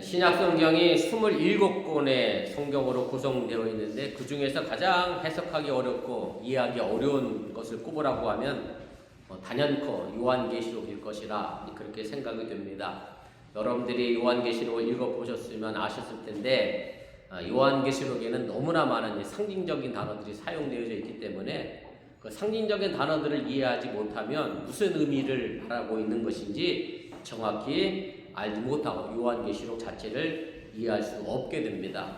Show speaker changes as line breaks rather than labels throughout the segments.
신약 성경이 27권의 성경으로 구성되어 있는데 그 중에서 가장 해석하기 어렵고 이해하기 어려운 것을 꼽으라고 하면 어, 단연코 요한계시록일 것이라 그렇게 생각이 됩니다. 여러분들이 요한계시록을 읽어보셨으면 아셨을 텐데 아, 요한계시록에는 너무나 많은 이 상징적인 단어들이 사용되어 있기 때문에 그 상징적인 단어들을 이해하지 못하면 무슨 의미를 바라고 있는 것인지 정확히 알지 못하고 요한계시록 자체를 이해할 수 없게 됩니다.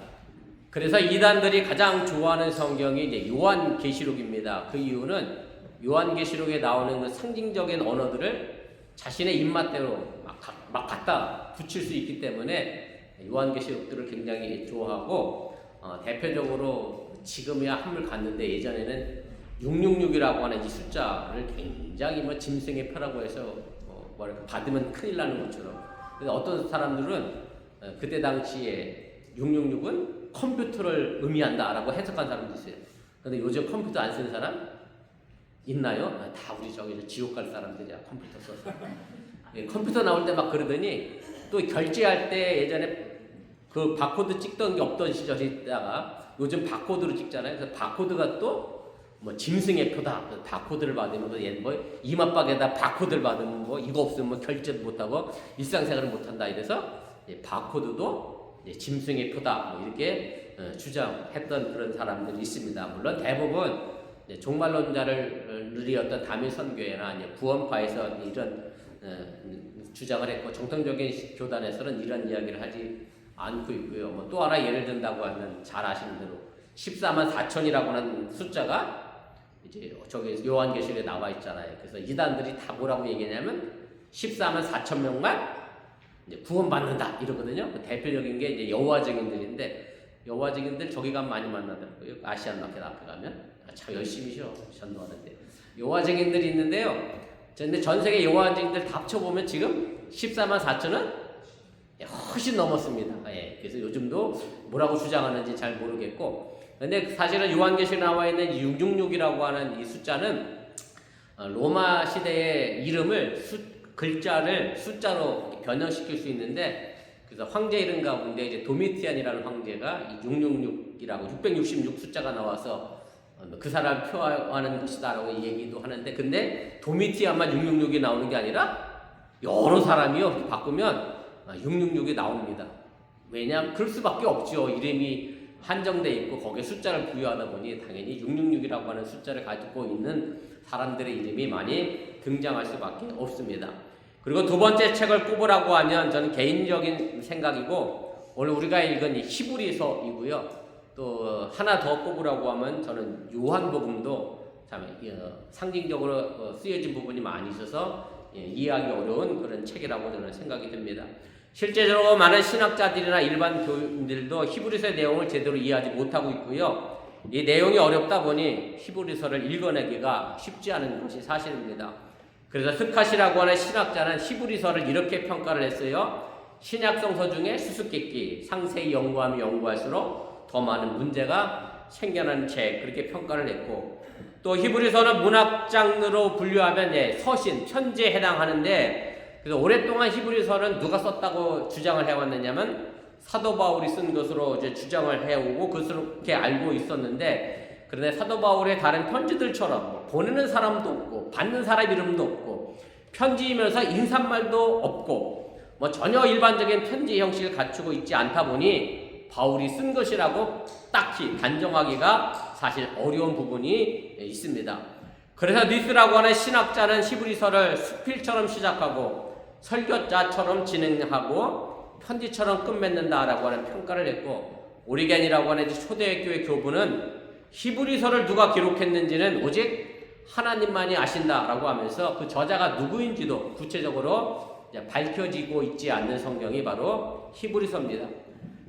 그래서 이단들이 가장 좋아하는 성경이 이제 요한계시록입니다. 그 이유는 요한계시록에 나오는 그 상징적인 언어들을 자신의 입맛대로 막, 가- 막 갖다 붙일 수 있기 때문에 요한계시록들을 굉장히 좋아하고 어, 대표적으로 지금이야 한물 갔는데 예전에는 666이라고 하는 이 숫자를 굉장히 뭐 짐승의 표라고 해서 어, 뭐랄까 받으면 큰일 나는 것처럼 어떤 사람들은 어, 그때 당시에 666은 컴퓨터를 의미한다라고 해석한 사람도 있어요. 근데 요즘 컴퓨터 안 쓰는 사람 있나요? 아, 다 우리 저기 저 지옥 갈 사람들이야 컴퓨터 써서. 예, 컴퓨터 나올 때 막 그러더니 또 결제할 때 예전에 그 바코드 찍던 게 없던 시절이 있다가 요즘 바코드로 찍잖아요. 그래서 바코드가 또 뭐 짐승의 표다. 그 바코드를 받으면 뭐, 얘뭐 이마박에다 바코드를 받으면 뭐 이거 없으면 뭐 결제도 못하고 일상생활을 못한다 이래서 예, 바코드도 예, 짐승의 표다. 뭐 이렇게 어, 주장했던 그런 사람들이 있습니다. 물론 대부분 이제 종말론자들이 어떤 담임 선교회나 이제 구원파에서 이런 어, 주장을 했고 정통적인 교단에서는 이런 이야기를 하지 않고 있고요. 뭐 또 하나 예를 든다고 하면 잘 아시는 대로 14만 4천이라고 하는 숫자가 이제 저기 요한계시록에 나와 있잖아요. 그래서 이단들이 다 뭐라고 얘기냐면 14만 4천 명만 이제 구원받는다 이러거든요. 그 대표적인 게 이제 여호와 증인들인데 여호와 증인들 저기 가면 많이 만나더라고요. 아시안 마켓 앞에 가면 아, 참 열심히 쉬어 전도하는데 여호와 증인들이 있는데요. 근데 전 세계 여호와 증인들 다 합쳐보면 지금 14만 4천은 훨씬 넘었습니다. 예, 그래서 요즘도 뭐라고 주장하는지 잘 모르겠고, 근데 사실은 요한계시에 나와 있는 666이라고 하는 이 숫자는 어, 로마 시대의 이름을 수, 글자를 숫자로 변형시킬 수 있는데, 그래서 황제 이름 가운데 이제 도미티안이라는 황제가 이 666이라고 666 숫자가 나와서 어, 그 사람 표하는 것이다라고 얘기도 하는데, 근데 도미티안만 666이 나오는 게 아니라 여러 사람이요 바꾸면 666이 나옵니다. 왜냐하면 그럴 수밖에 없죠. 이름이 한정돼 있고 거기에 숫자를 부여하다 보니 당연히 666이라고 하는 숫자를 가지고 있는 사람들의 이름이 많이 등장할 수밖에 없습니다. 그리고 두 번째 책을 꼽으라고 하면 저는 개인적인 생각이고 오늘 우리가 읽은 이 히브리서이고요. 또 하나 더 꼽으라고 하면 저는 요한복음도 참 어, 상징적으로 어, 쓰여진 부분이 많이 있어서 예, 이해하기 어려운 그런 책이라고 저는 생각이 듭니다. 실제적으로 많은 신학자들이나 일반 교인들도 히브리서의 내용을 제대로 이해하지 못하고 있고요. 이 내용이 어렵다 보니 히브리서를 읽어내기가 쉽지 않은 것이 사실입니다. 그래서 스카시라고 하는 신학자는 히브리서를 이렇게 평가를 했어요. 신약성서 중에 수수께끼, 상세히 연구하면 연구할수록 더 많은 문제가 생겨나는 책 그렇게 평가를 했고 또 히브리서는 문학 장르로 분류하면 예, 서신, 편지에 해당하는데 그래서 오랫동안 히브리서는 누가 썼다고 주장을 해왔느냐면 사도 바울이 쓴 것으로 이제 주장을 해오고 그렇게 알고 있었는데 그런데 사도 바울의 다른 편지들처럼 뭐 보내는 사람도 없고 받는 사람 이름도 없고 편지이면서 인사말도 없고 뭐 전혀 일반적인 편지 형식을 갖추고 있지 않다 보니 바울이 쓴 것이라고 딱히 단정하기가 사실 어려운 부분이 있습니다. 그래서 니스라고 하는 신학자는 히브리서를 수필처럼 시작하고 설교자처럼 진행하고 편지처럼 끝맺는다라고 하는 평가를 했고 오리겐이라고 하는 초대교회 교부는 히브리서를 누가 기록했는지는 오직 하나님만이 아신다라고 하면서 그 저자가 누구인지도 구체적으로 밝혀지고 있지 않는 성경이 바로 히브리서입니다.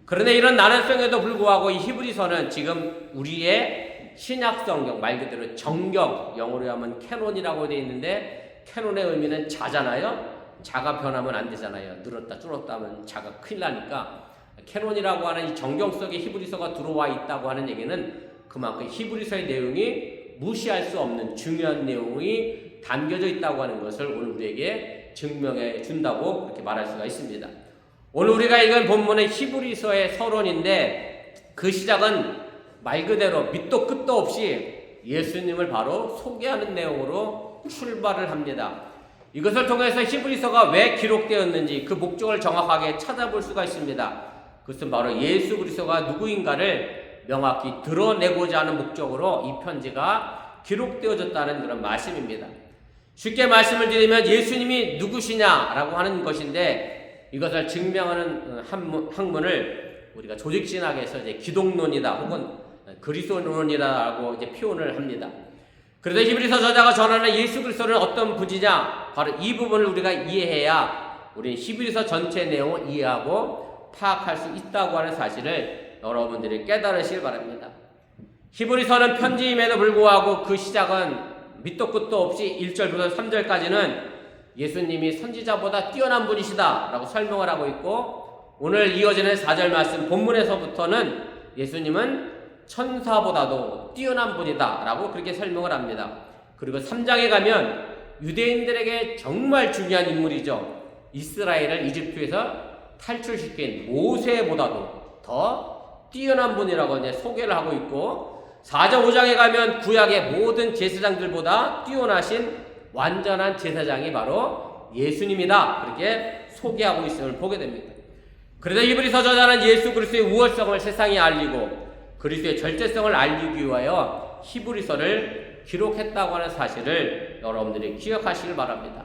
그런데 이런 난해성에도 불구하고 이 히브리서는 지금 우리의 신약 성경 말 그대로 정경 영어로 하면 캐논이라고 되어 있는데 캐논의 의미는 자잖아요. 자가 변하면 안 되잖아요. 늘었다 줄었다 하면 자가 큰일 나니까 캐논이라고 하는 이 정경 속에 히브리서가 들어와 있다고 하는 얘기는 그만큼 히브리서의 내용이 무시할 수 없는 중요한 내용이 담겨져 있다고 하는 것을 오늘 우리에게 증명해 준다고 그렇게 말할 수가 있습니다. 오늘 우리가 읽은 본문은 히브리서의 서론인데 그 시작은 말 그대로 밑도 끝도 없이 예수님을 바로 소개하는 내용으로 출발을 합니다. 이것을 통해서 히브리서가 왜 기록되었는지 그 목적을 정확하게 찾아볼 수가 있습니다. 그것은 바로 예수 그리스도가 누구인가를 명확히 드러내고자 하는 목적으로 이 편지가 기록되어졌다는 그런 말씀입니다. 쉽게 말씀을 드리면 예수님이 누구시냐라고 하는 것인데 이것을 증명하는 학문을 우리가 조직신학에서 이제 기독론이다 혹은 그리스도론이라고 이제 표현을 합니다. 그래서 히브리서 저자가 전하는 예수 그리스도는 어떤 분이냐 바로 이 부분을 우리가 이해해야 우리는 히브리서 전체 내용을 이해하고 파악할 수 있다고 하는 사실을 여러분들이 깨달으시길 바랍니다. 히브리서는 편지임에도 불구하고 그 시작은 밑도 끝도 없이 1절부터 3절까지는 예수님이 선지자보다 뛰어난 분이시다 라고 설명을 하고 있고 오늘 이어지는 4절 말씀 본문에서부터는 예수님은 천사보다도 뛰어난 분이다 라고 그렇게 설명을 합니다. 그리고 3장에 가면 유대인들에게 정말 중요한 인물이죠. 이스라엘을 이집트에서 탈출시킨 모세보다도 더 뛰어난 분이라고 이제 소개를 하고 있고 4장 5장에 가면 구약의 모든 제사장들보다 뛰어나신 완전한 제사장이 바로 예수님이다. 그렇게 소개하고 있음을 보게 됩니다. 그래서 이브리서 저자는 예수 그리스도의 우월성을 세상에 알리고 그리스도의 절제성을 알리기 위하여 히브리서를 기록했다고 하는 사실을 여러분들이 기억하시길 바랍니다.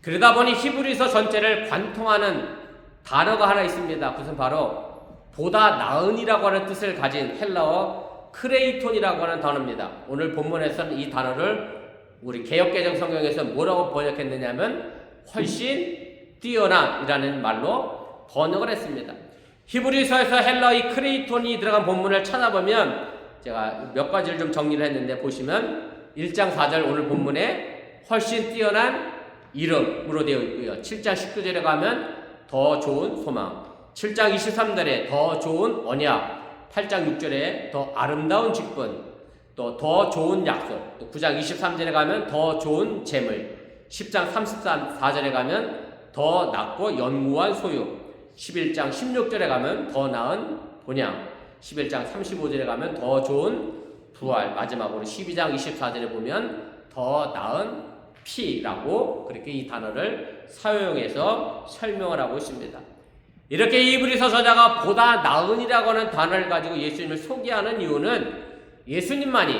그러다 보니 히브리서 전체를 관통하는 단어가 하나 있습니다. 그것은 바로 보다 나은이라고 하는 뜻을 가진 헬라어 크레이톤이라고 하는 단어입니다. 오늘 본문에서는 이 단어를 우리 개혁개정 성경에서 뭐라고 번역했느냐면 훨씬 뛰어난이라는 말로 번역을 했습니다. 히브리서에서 헬라의 크레이톤이 들어간 본문을 찾아보면 제가 몇 가지를 좀 정리를 했는데 보시면 1장 4절 오늘 본문에 훨씬 뛰어난 이름으로 되어 있고요. 7장 19절에 가면 더 좋은 소망, 7장 23절에 더 좋은 언약, 8장 6절에 더 아름다운 직분, 또 더 좋은 약속, 또 9장 23절에 가면 더 좋은 재물, 10장 34절에 가면 더 낫고 연구한 소유, 11장 16절에 가면 더 나은 본향, 11장 35절에 가면 더 좋은 부활, 마지막으로 12장 24절에 보면 더 나은 피라고 그렇게 이 단어를 사용해서 설명을 하고 있습니다. 이렇게 이브리서 저자가 보다 나은이라고 하는 단어를 가지고 예수님을 소개하는 이유는 예수님만이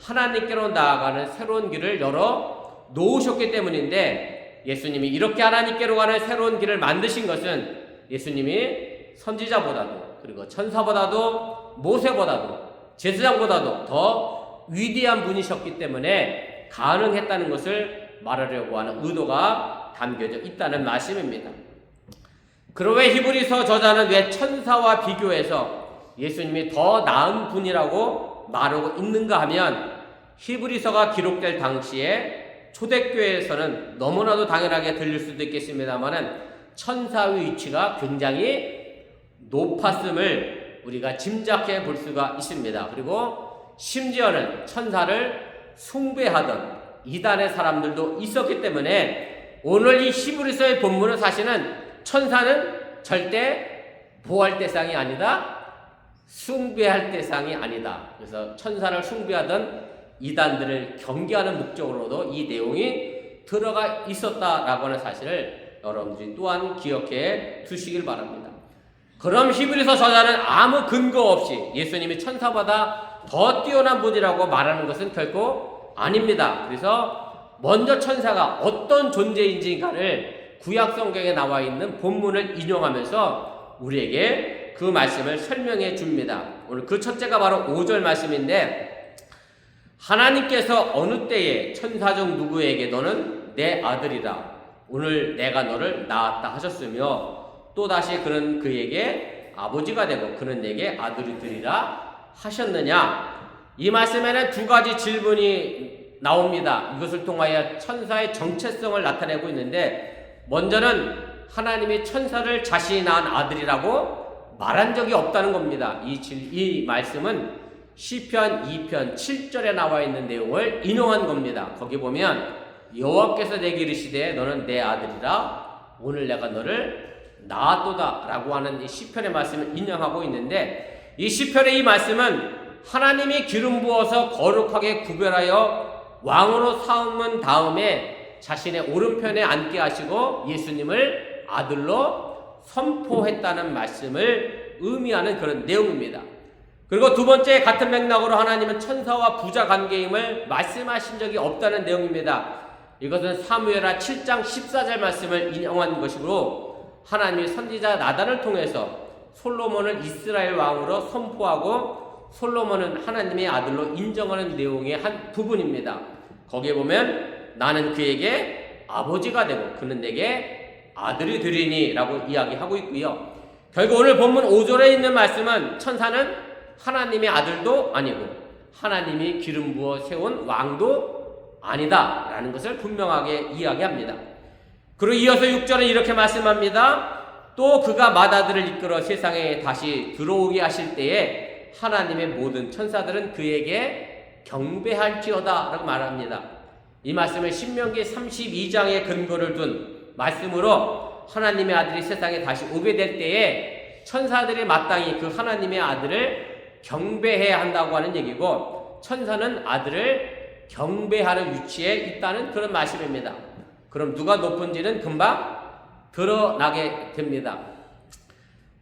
하나님께로 나아가는 새로운 길을 열어 놓으셨기 때문인데 예수님이 이렇게 하나님께로 가는 새로운 길을 만드신 것은 예수님이 선지자보다도 그리고 천사보다도 모세보다도 제사장보다도 더 위대한 분이셨기 때문에 가능했다는 것을 말하려고 하는 의도가 담겨져 있다는 말씀입니다. 그럼 왜 히브리서 저자는 왜 천사와 비교해서 예수님이 더 나은 분이라고 말하고 있는가 하면 히브리서가 기록될 당시에 초대교회에서는 너무나도 당연하게 들릴 수도 있겠습니다만은 천사의 위치가 굉장히 높았음을 우리가 짐작해 볼 수가 있습니다. 그리고 심지어는 천사를 숭배하던 이단의 사람들도 있었기 때문에 오늘 이 히브리서의 본문은 사실은 천사는 절대 보할 대상이 아니다. 숭배할 대상이 아니다. 그래서 천사를 숭배하던 이단들을 경계하는 목적으로도 이 내용이 들어가 있었다라고 하는 사실을 여러분들이 또한 기억해 두시길 바랍니다. 그럼 히브리서 저자는 아무 근거 없이 예수님이 천사보다 더 뛰어난 분이라고 말하는 것은 결코 아닙니다. 그래서 먼저 천사가 어떤 존재인지가를 구약 성경에 나와 있는 본문을 인용하면서 우리에게 그 말씀을 설명해 줍니다. 오늘 그 첫째가 바로 5절 말씀인데 하나님께서 어느 때에 천사 중 누구에게 너는 내 아들이다. 오늘 내가 너를 낳았다 하셨으며 또다시 그는 그에게 아버지가 되고 그는 내게 아들이 되리라 하셨느냐? 이 말씀에는 두 가지 질문이 나옵니다. 이것을 통하여 천사의 정체성을 나타내고 있는데 먼저는 하나님이 천사를 자신이 낳은 아들이라고 말한 적이 없다는 겁니다. 이, 이 말씀은 시편 2편 7절에 나와 있는 내용을 인용한 겁니다. 거기 보면 여호와께서 내게 이르시되 너는 내 아들이라 오늘 내가 너를 나았도다라고 하는 이 시편의 말씀을 인용하고 있는데 이 시편의 이 말씀은 하나님이 기름 부어서 거룩하게 구별하여 왕으로 삼은 다음에 자신의 오른편에 앉게 하시고 예수님을 아들로 선포했다는 말씀을 의미하는 그런 내용입니다. 그리고 두 번째 같은 맥락으로 하나님은 천사와 부자 관계임을 말씀하신 적이 없다는 내용입니다. 이것은 사무엘하 7장 14절 말씀을 인용한 것이므로 하나님이 선지자 나단을 통해서 솔로몬을 이스라엘 왕으로 선포하고 솔로몬은 하나님의 아들로 인정하는 내용의 한 부분입니다. 거기에 보면 나는 그에게 아버지가 되고 그는 내게 아들이 되리니라고 이야기하고 있고요. 결국 오늘 본문 5절에 있는 말씀은 천사는 하나님의 아들도 아니고 하나님이 기름 부어 세운 왕도 아니다 라는 것을 분명하게 이야기합니다. 그리고 이어서 6절은 이렇게 말씀합니다. 또 그가 마다들을 이끌어 세상에 다시 들어오게 하실 때에 하나님의 모든 천사들은 그에게 경배할지어다 라고 말합니다. 이 말씀을 신명기 32장의 근거를 둔 말씀으로 하나님의 아들이 세상에 다시 오게 될 때에 천사들이 마땅히 그 하나님의 아들을 경배해야 한다고 하는 얘기고 천사는 아들을 경배하는 위치에 있다는 그런 말씀입니다. 그럼 누가 높은지는 금방 드러나게 됩니다.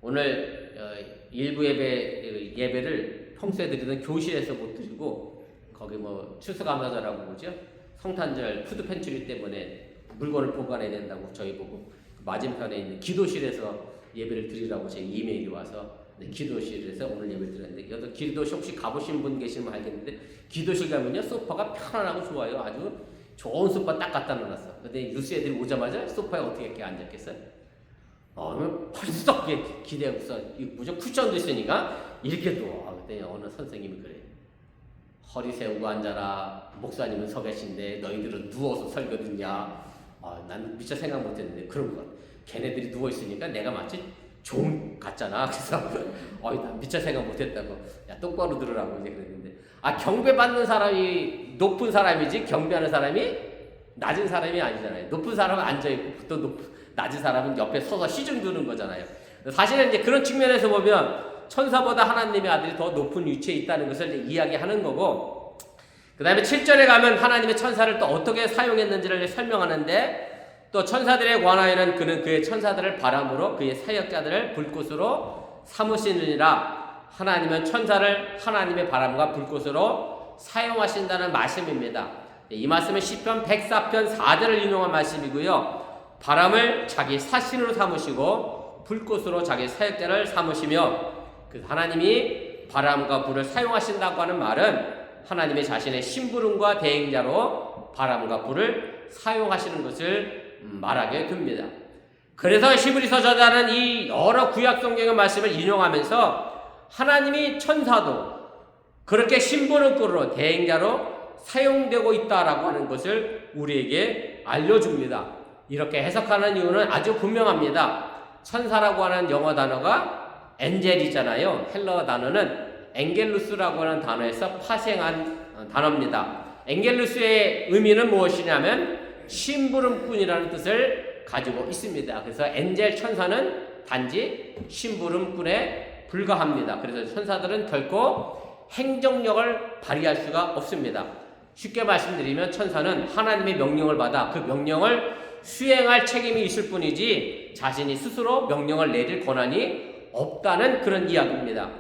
오늘 어, 일부 예배 예배를 평소에 드리던 교실에서 못 드리고 거기 뭐 추수감사절하고 뭐죠 성탄절 푸드 펜츄리 때문에 물건을 보관해야 된다고 저희 보고 그 맞은편에 있는 기도실에서 예배를 드리라고 제 이메일이 와서 네, 기도실에서 오늘 예배 드렸는데 여기 기도실 혹시 가보신 분 계시면 알겠는데 기도실 가면요 소파가 편안하고 좋아요. 아주 좋은 소파 딱 갖다 놔놨어. 근데 뉴스 애들이 오자마자 소파에 어떻게 이렇게 앉았겠어요? 어, 벌써 기대하고서 무슨 쿠션도 있으니까 이렇게 누워 그때 어느 선생님이 그래. 허리 세우고 앉아라. 목사님은 서 계신데 너희들은 누워서 설교 듣냐? 아, 난 미처 생각 못했는데 그런 거 걔네들이 누워 있으니까 내가 마치 종 같잖아. 그래서 어이 나 미처 생각 못했다고. 야 똑바로 들으라고 이제 그랬는데 아 경배 받는 사람이 높은 사람이지 경배하는 사람이 낮은 사람이 아니잖아요. 높은 사람은 앉아 있고 또 높, 낮은 사람은 옆에 서서 시중 두는 거잖아요. 사실은 이제 그런 측면에서 보면 천사보다 하나님의 아들이 더 높은 위치에 있다는 것을 이야기하는 거고 그 다음에 7절에 가면 하나님의 천사를 또 어떻게 사용했는지를 설명하는데 또 천사들에 관하여는 그는 그의 천사들을 바람으로 그의 사역자들을 불꽃으로 삼으시느니라 하나님은 천사를 하나님의 바람과 불꽃으로 사용하신다는 말씀입니다. 네, 이 말씀은 시편 104편 4절을 인용한 말씀이고요. 바람을 자기 사신으로 삼으시고 불꽃으로 자기 사역자를 삼으시며 그 하나님이 바람과 불을 사용하신다고 하는 말은 하나님의 자신의 심부름과 대행자로 바람과 불을 사용하시는 것을 말하게 됩니다. 그래서 히브리서 저자는 이 여러 구약 성경의 말씀을 인용하면서 하나님이 천사도 그렇게 신부름꾼으로 대행자로 사용되고 있다라고 하는 것을 우리에게 알려줍니다. 이렇게 해석하는 이유는 아주 분명합니다. 천사라고 하는 영어 단어가 엔젤이잖아요. 헬러 단어는 엥겔루스라고 하는 단어에서 파생한 단어입니다. 엥겔루스의 의미는 무엇이냐면 심부름꾼이라는 뜻을 가지고 있습니다. 그래서 엔젤 천사는 단지 심부름꾼에 불과합니다. 그래서 천사들은 결코 행정력을 발휘할 수가 없습니다. 쉽게 말씀드리면 천사는 하나님의 명령을 받아 그 명령을 수행할 책임이 있을 뿐이지 자신이 스스로 명령을 내릴 권한이 없다는 그런 이야기입니다.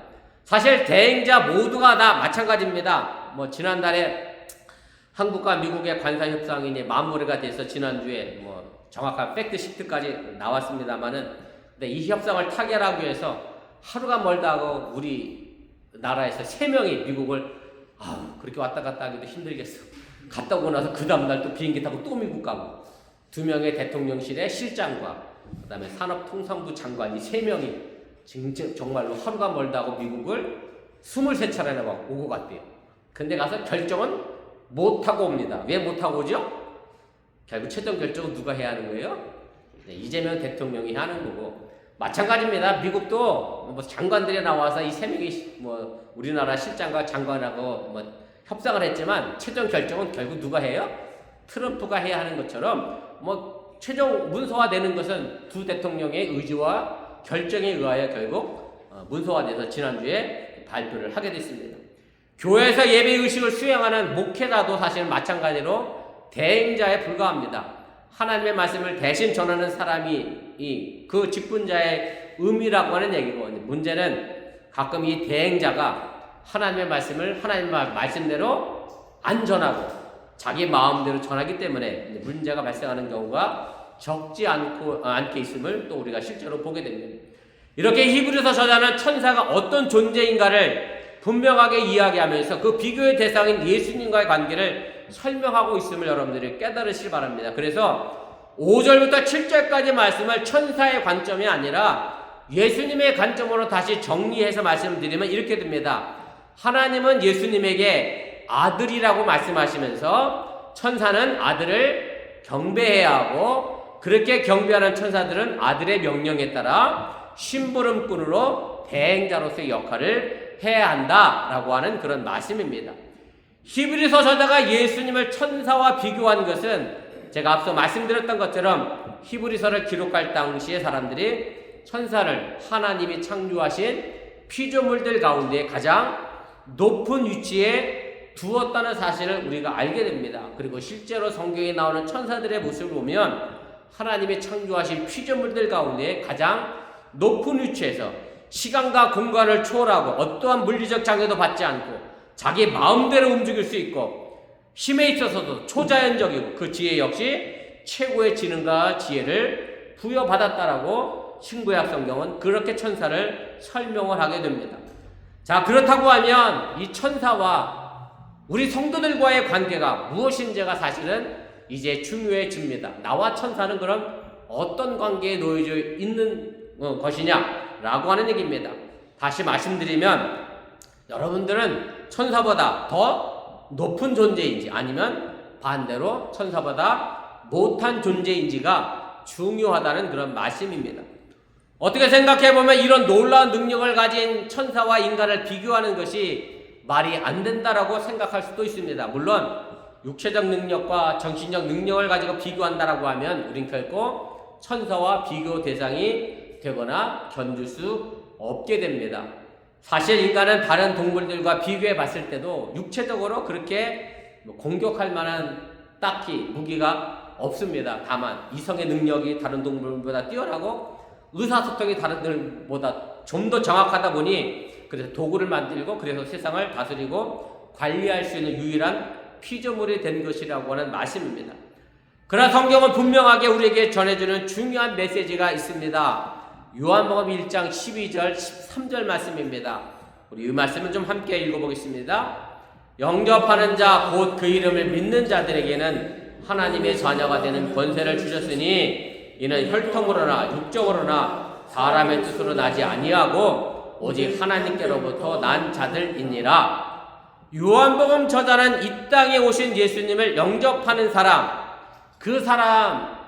사실 대행자 모두가 다 마찬가지입니다. 뭐 지난달에 한국과 미국의 관사 협상이 이제 마무리가 돼서 지난주에 뭐 정확한 팩트 시트까지 나왔습니다만은 근데 이 협상을 타결하기 위해서 하루가 멀다 고 우리 나라에서 세 명이 미국을 아 그렇게 왔다 갔다 하기도 힘들겠어. 갔다 오고 나서 그 다음날 또 비행기 타고 또 미국 가고 두 명의 대통령실의 실장과 그다음에 산업통상부 장관 이 세 명이 진짜 정말로 하루가 멀다고 미국을 23차례나 오고 갔대요. 근데 가서 결정은 못하고 옵니다. 왜 못하고 오죠? 결국 최종 결정은 누가 해야 하는 거예요? 네, 이재명 대통령이 하는 거고 마찬가지입니다. 미국도 뭐 장관들이 나와서 이 세 명이 뭐 우리나라 실장과 장관하고 뭐 협상을 했지만 최종 결정은 결국 누가 해요? 트럼프가 해야 하는 것처럼 뭐 최종 문서화되는 것은 두 대통령의 의지와 결정에 의하여 결국 어, 문서화돼서 지난주에 발표를 하게 됐습니다. 교회에서 예배 의식을 수행하는 목회자도 사실 마찬가지로 대행자에 불과합니다. 하나님의 말씀을 대신 전하는 사람이 이 그 직분자의 의미라고 하는 얘기고 문제는 가끔 이 대행자가 하나님의 말씀을 하나님의 말씀대로 안 전하고 자기 마음대로 전하기 때문에 문제가 발생하는 경우가 적지 않고 아, 않게 있음을 또 우리가 실제로 보게 됩니다. 이렇게 히브리서 저자는 천사가 어떤 존재인가를 분명하게 이야기하면서 그 비교의 대상인 예수님과의 관계를 설명하고 있음을 여러분들이 깨달으시기 바랍니다. 그래서 5절부터 7절까지 말씀을 천사의 관점이 아니라 예수님의 관점으로 다시 정리해서 말씀드리면 이렇게 됩니다. 하나님은 예수님에게 아들이라고 말씀하시면서 천사는 아들을 경배해야 하고 그렇게 경배하는 천사들은 아들의 명령에 따라 심부름꾼으로 대행자로서의 역할을 해야 한다라고 하는 그런 말씀입니다. 히브리서 저자가 예수님을 천사와 비교한 것은 제가 앞서 말씀드렸던 것처럼 히브리서를 기록할 당시의 사람들이 천사를 하나님이 창조하신 피조물들 가운데 가장 높은 위치에 두었다는 사실을 우리가 알게 됩니다. 그리고 실제로 성경에 나오는 천사들의 모습을 보면 하나님이 창조하신 피조물들 가운데 가장 높은 위치에서 시간과 공간을 초월하고 어떠한 물리적 장애도 받지 않고 자기 마음대로 움직일 수 있고 힘에 있어서도 초자연적이고 그 지혜 역시 최고의 지능과 지혜를 부여받았다라고 신구약 성경은 그렇게 천사를 설명을 하게 됩니다. 자, 그렇다고 하면 이 천사와 우리 성도들과의 관계가 무엇인지가 사실은 이제 중요해집니다. 나와 천사는 그럼 어떤 관계에 놓여져 있는 어, 것이냐 라고 하는 얘기입니다. 다시 말씀드리면 여러분들은 천사보다 더 높은 존재인지 아니면 반대로 천사보다 못한 존재인지가 중요하다는 그런 말씀입니다. 어떻게 생각해 보면 이런 놀라운 능력을 가진 천사와 인간을 비교하는 것이 말이 안 된다라고 생각할 수도 있습니다. 물론 육체적 능력과 정신적 능력을 가지고 비교한다라고 하면 우린 결코 천사와 비교 대상이 되거나 견줄 수 없게 됩니다. 사실 인간은 다른 동물들과 비교해 봤을 때도 육체적으로 그렇게 뭐 공격할 만한 딱히 무기가 없습니다. 다만 이성의 능력이 다른 동물보다 뛰어나고 의사소통이 다른 들보다 좀 더 정확하다 보니 그래서 도구를 만들고 그래서 세상을 다스리고 관리할 수 있는 유일한 피조물이 된 것이라고 하는 말씀입니다. 그러나 성경은 분명하게 우리에게 전해주는 중요한 메시지가 있습니다. 요한복음 1장 12절 13절 말씀입니다. 우리 이 말씀을 좀 함께 읽어보겠습니다. 영접하는 자 곧 그 이름을 믿는 자들에게는 하나님의 자녀가 되는 권세를 주셨으니 이는 혈통으로나 육적으로나 사람의 뜻으로 나지 아니하고 오직 하나님께로부터 난 자들이니라. 요한복음 저자는 이 땅에 오신 예수님을 영접하는 사람, 그 사람,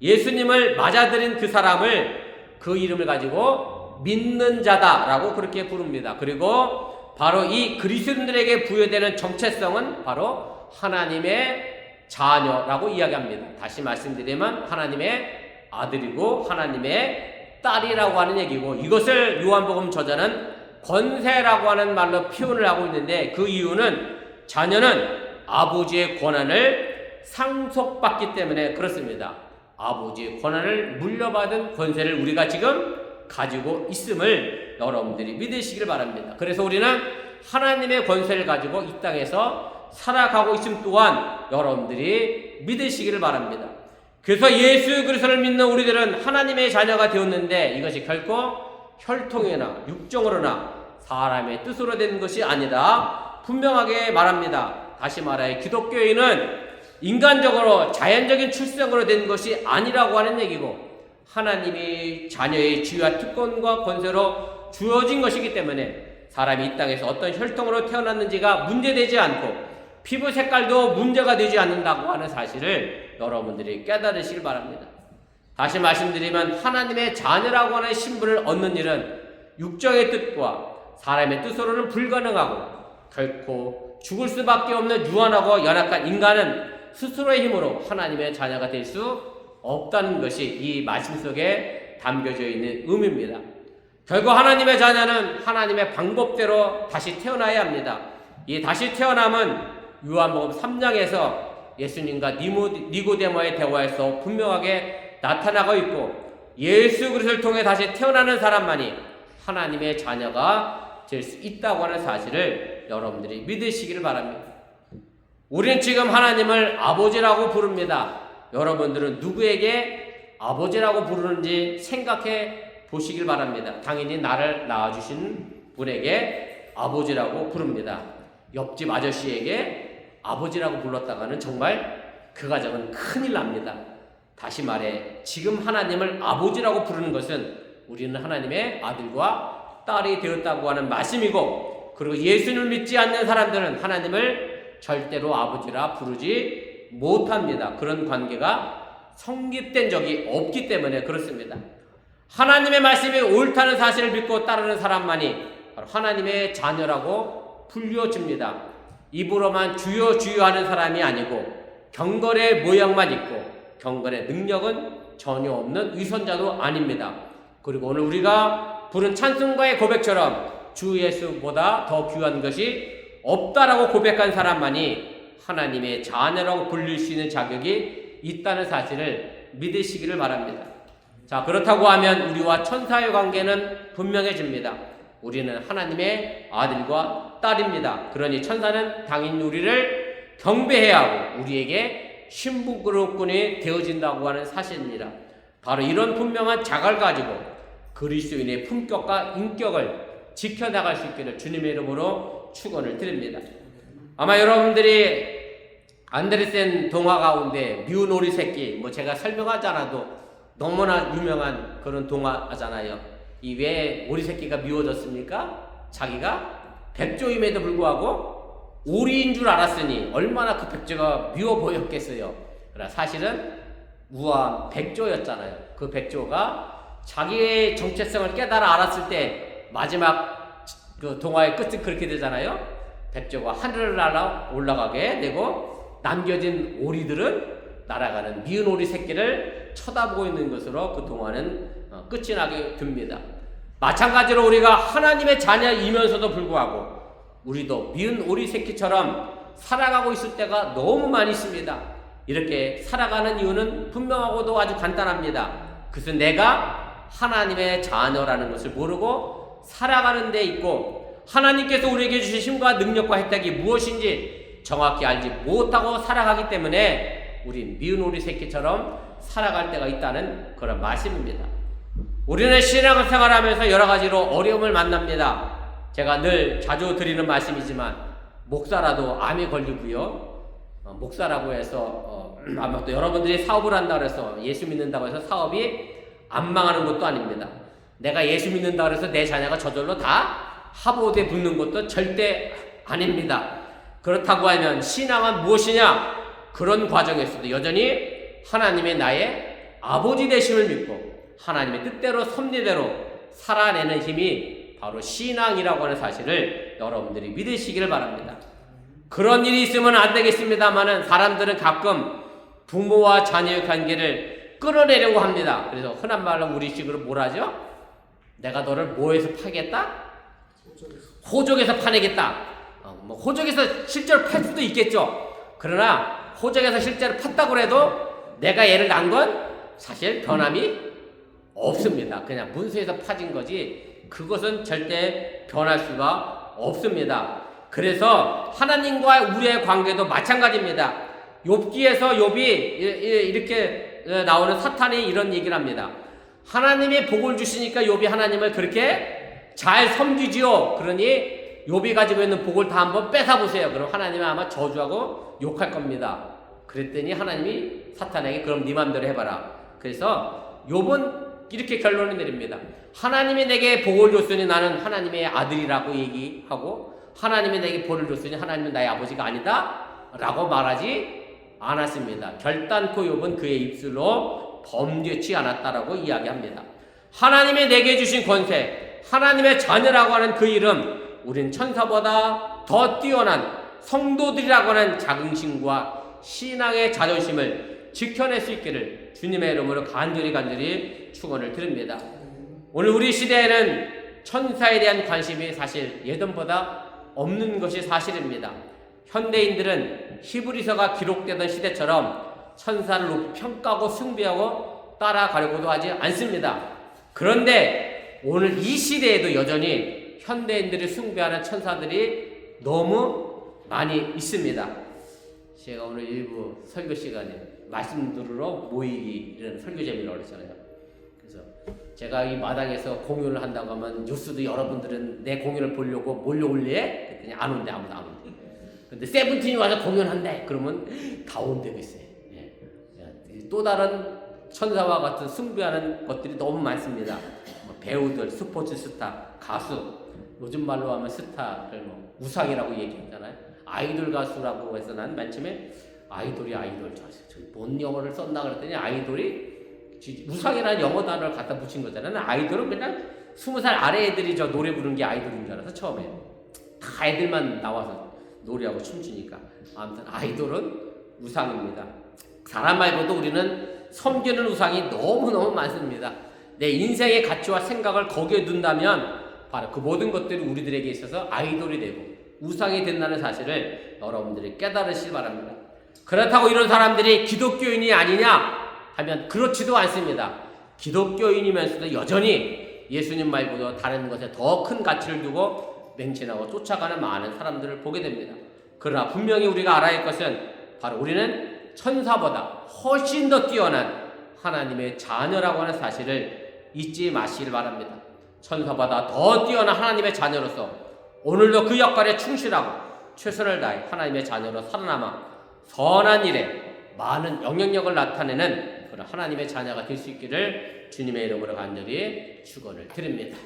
예수님을 맞아들인 그 사람을 그 이름을 가지고 믿는 자다라고 그렇게 부릅니다. 그리고 바로 이 그리스도인들에게 부여되는 정체성은 바로 하나님의 자녀라고 이야기합니다. 다시 말씀드리면 하나님의 아들이고 하나님의 딸이라고 하는 얘기고 이것을 요한복음 저자는 권세라고 하는 말로 표현을 하고 있는데 그 이유는 자녀는 아버지의 권한을 상속받기 때문에 그렇습니다. 아버지의 권한을 물려받은 권세를 우리가 지금 가지고 있음을 여러분들이 믿으시길 바랍니다. 그래서 우리는 하나님의 권세를 가지고 이 땅에서 살아가고 있음 또한 여러분들이 믿으시기를 바랍니다. 그래서 예수 그리스도를 믿는 우리들은 하나님의 자녀가 되었는데 이것이 결코 혈통이나 육정으로나 사람의 뜻으로 된 것이 아니라 분명하게 말합니다. 다시 말하여 기독교인은 인간적으로 자연적인 출생으로 된 것이 아니라고 하는 얘기고 하나님이 자녀의 지위와 특권과 권세로 주어진 것이기 때문에 사람이 이 땅에서 어떤 혈통으로 태어났는지가 문제되지 않고 피부 색깔도 문제가 되지 않는다고 하는 사실을 여러분들이 깨달으시길 바랍니다. 다시 말씀드리면 하나님의 자녀라고 하는 신분을 얻는 일은 육정의 뜻과 사람의 뜻으로는 불가능하고 결코 죽을 수밖에 없는 유한하고 연약한 인간은 스스로의 힘으로 하나님의 자녀가 될 수 없다는 것이 이 말씀 속에 담겨져 있는 의미입니다. 결국 하나님의 자녀는 하나님의 방법대로 다시 태어나야 합니다. 이 다시 태어남은 요한복음 3장에서 예수님과 니고데모의 대화에서 분명하게 나타나고 있고 예수 그리스도를 통해 다시 태어나는 사람만이 하나님의 자녀가 될 수 있다고 하는 사실을 여러분들이 믿으시기를 바랍니다. 우리는 지금 하나님을 아버지라고 부릅니다. 여러분들은 누구에게 아버지라고 부르는지 생각해 보시길 바랍니다. 당연히 나를 낳아주신 분에게 아버지라고 부릅니다. 옆집 아저씨에게 아버지라고 불렀다가는 정말 그 가정은 큰일 납니다. 다시 말해, 지금 하나님을 아버지라고 부르는 것은 우리는 하나님의 아들과 딸이 되었다고 하는 말씀이고, 그리고 예수를 믿지 않는 사람들은 하나님을 절대로 아버지라 부르지 못합니다. 그런 관계가 성립된 적이 없기 때문에 그렇습니다. 하나님의 말씀이 옳다는 사실을 믿고 따르는 사람만이 하나님의 자녀라고 불려집니다. 입으로만 주여 주여 하는 사람이 아니고 경건의 모양만 있고 경건의 능력은 전혀 없는 위선자도 아닙니다. 그리고 오늘 우리가 부른 찬송가의 고백처럼 주 예수보다 더 귀한 것이 없다라고 고백한 사람만이 하나님의 자녀라고 불릴 수 있는 자격이 있다는 사실을 믿으시기를 바랍니다. 자, 그렇다고 하면 우리와 천사의 관계는 분명해집니다. 우리는 하나님의 아들과 딸입니다. 그러니 천사는 당연히 우리를 경배해야 하고 우리에게 신부그룹군이 되어진다고 하는 사실입니다. 바로 이런 분명한 자갈 가지고 그리스도인의 품격과 인격을 지켜나갈 수 있기를 주님의 이름으로 축원을 드립니다. 아마 여러분들이 안데르센 동화 가운데 미운 오리 새끼 뭐 제가 설명하지 않아도 너무나 유명한 그런 동화잖아요. 이 왜 오리 새끼가 미워졌습니까? 자기가 백조임에도 불구하고 오리인 줄 알았으니 얼마나 그 백조가 미워 보였겠어요. 그러나 사실은 우아한 백조였잖아요. 그 백조가 자기의 정체성을 깨달아 알았을 때 마지막 그 동화의 끝은 그렇게 되잖아요. 백조가 하늘을 날아 올라가게 되고 남겨진 오리들은 날아가는 미운 오리 새끼를 쳐다보고 있는 것으로 그 동화는 어, 끝이 나게 됩니다. 마찬가지로 우리가 하나님의 자녀이면서도 불구하고 우리도 미운 오리 새끼처럼 살아가고 있을 때가 너무 많이 있습니다. 이렇게 살아가는 이유는 분명하고도 아주 간단합니다. 그것은 내가 하나님의 자녀라는 것을 모르고 살아가는 데 있고 하나님께서 우리에게 주신 힘과 능력과 혜택이 무엇인지 정확히 알지 못하고 살아가기 때문에 우린 미운 오리 새끼처럼 살아갈 때가 있다는 그런 말씀입니다. 우리는 신앙생활 하면서 여러 가지로 어려움을 만납니다. 제가 늘 자주 드리는 말씀이지만, 목사라도 암에 걸리고요. 어, 목사라고 해서, 어, 아마 또 여러분들이 사업을 한다 그래서 예수 믿는다고 해서 사업이 안 망하는 것도 아닙니다. 내가 예수 믿는다 그래서 내 자녀가 저절로 다 하버드에 붙는 것도 절대 아닙니다. 그렇다고 하면 신앙은 무엇이냐? 그런 과정에서도 여전히 하나님의 나의 아버지 되심을 믿고 하나님의 뜻대로 섭리대로 살아내는 힘이 바로 신앙이라고 하는 사실을 여러분들이 믿으시기를 바랍니다. 그런 일이 있으면 안 되겠습니다만은 사람들은 가끔 부모와 자녀의 관계를 끌어내려고 합니다. 그래서 흔한 말로 우리식으로 뭐라죠? 내가 너를 뭐해서 파겠다? 호적에서 파내겠다. 어, 뭐 호적에서 실제로 팔 수도 있겠죠. 그러나 호적에서 실제로 팠다고 해도 내가 얘를 낳은 건 사실 변함이 없습니다. 그냥 문서에서 파진 거지 그것은 절대 변할 수가 없습니다. 그래서 하나님과 우리의 관계도 마찬가지입니다. 욥기에서 욥이 이렇게 나오는 사탄이 이런 얘기를 합니다. 하나님이 복을 주시니까 욥이 하나님을 그렇게 잘 섬기지요. 그러니 욥이 가지고 있는 복을 다 한번 뺏어 보세요. 그럼 하나님은 아마 저주하고 욕할 겁니다. 그랬더니 하나님이 사탄에게 그럼 네 맘대로 해봐라. 그래서 욥은 이렇게 결론을 내립니다. 하나님이 내게 복을 줬으니 나는 하나님의 아들이라고 얘기하고 하나님이 내게 복을 줬으니 하나님은 나의 아버지가 아니다 라고 말하지 않았습니다. 결단코 욥은 그의 입술로 범죄치 않았다라고 이야기합니다. 하나님이 내게 주신 권세, 하나님의 자녀라고 하는 그 이름, 우린 천사보다 더 뛰어난 성도들이라고 하는 자긍심과 신앙의 자존심을 지켜낼 수 있기를 주님의 이름으로 간절히 간절히 축원을 드립니다. 오늘 우리 시대에는 천사에 대한 관심이 사실 예전보다 없는 것이 사실입니다. 현대인들은 히브리서가 기록되던 시대처럼 천사를 높이 평가하고 숭배하고 따라가려고도 하지 않습니다. 그런데 오늘 이 시대에도 여전히 현대인들이 숭배하는 천사들이 너무 많이 있습니다. 제가 오늘 일부 설교 시간에 말씀 들으러 모이기라는 설교 재미를 그랬잖아요. 그래서 제가 이 마당에서 공연을 한다고 하면 뉴스도 여러분들은 내 공연을 보려고 몰려올래? 그랬더니 안 온대 아무도 안 온대. 근데 세븐틴이 와서 공연한대. 그러면 다 온대 글쎄. 예. 예. 또 다른 천사와 같은 숭배하는 것들이 너무 많습니다. 뭐 배우들, 스포츠 스타, 가수, 요즘 말로 하면 스타를 뭐 우상이라고 얘기하잖아요. 아이돌 가수라고 해서 난 맨 처음에 아이돌이 아이돌 저뭔 영어를 썼나 그랬더니 아이돌이 지- 우상이라는 영어 단어를 갖다 붙인 거잖아요. 난 아이돌은 그냥 스무 살 아래 애들이 저 노래 부르는 게 아이돌인 줄 알아서 처음에 다 애들만 나와서 노래하고 춤추니까 아무튼 아이돌은 우상입니다. 사람 말고도 우리는 섬기는 우상이 너무너무 많습니다. 내 인생의 가치와 생각을 거기에 둔다면 바로 그 모든 것들이 우리들에게 있어서 아이돌이 되고 우상이 된다는 사실을 여러분들이 깨달으시기 바랍니다. 그렇다고 이런 사람들이 기독교인이 아니냐 하면 그렇지도 않습니다. 기독교인이면서도 여전히 예수님 말고도 다른 것에 더 큰 가치를 두고 맹신하고 쫓아가는 많은 사람들을 보게 됩니다. 그러나 분명히 우리가 알아야 할 것은 바로 우리는 천사보다 훨씬 더 뛰어난 하나님의 자녀라고 하는 사실을 잊지 마시길 바랍니다. 천사보다 더 뛰어난 하나님의 자녀로서 오늘도 그 역할에 충실하고 최선을 다해 하나님의 자녀로 살아남아 선한 일에 많은 영향력을 나타내는 그런 하나님의 자녀가 될 수 있기를 주님의 이름으로 간절히 축원을 드립니다.